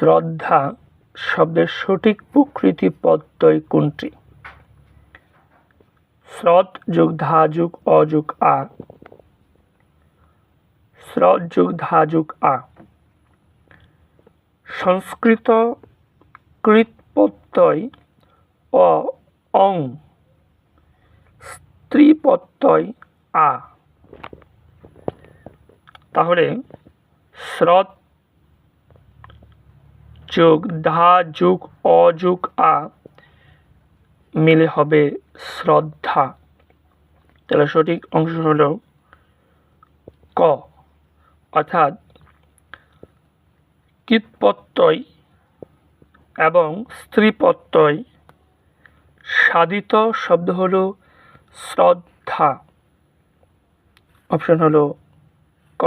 শ্রদ্ধা শব্দের সঠিক প্রকৃতি প্রত্যয় কোনটি? শ্রদ যোগ ধা যোগ অ যোগ আ। শ্রদ যোগ ধা যোগ আ। সংস্কৃত কৃত প্রত্যয় অ, অং। স্ত্রী প্রত্যয় আ। তাহলে শ্রদ যোগ, ধা যোগ, অ আ মিলে হবে শ্রদ্ধা। তাহলে সঠিক অংশ হল ক। অর্থাৎ কীটপ্রত্যয় এবং স্ত্রী প্রত্যয় সাধিত শব্দ হলো শ্রদ্ধা। অপশন হলো ক।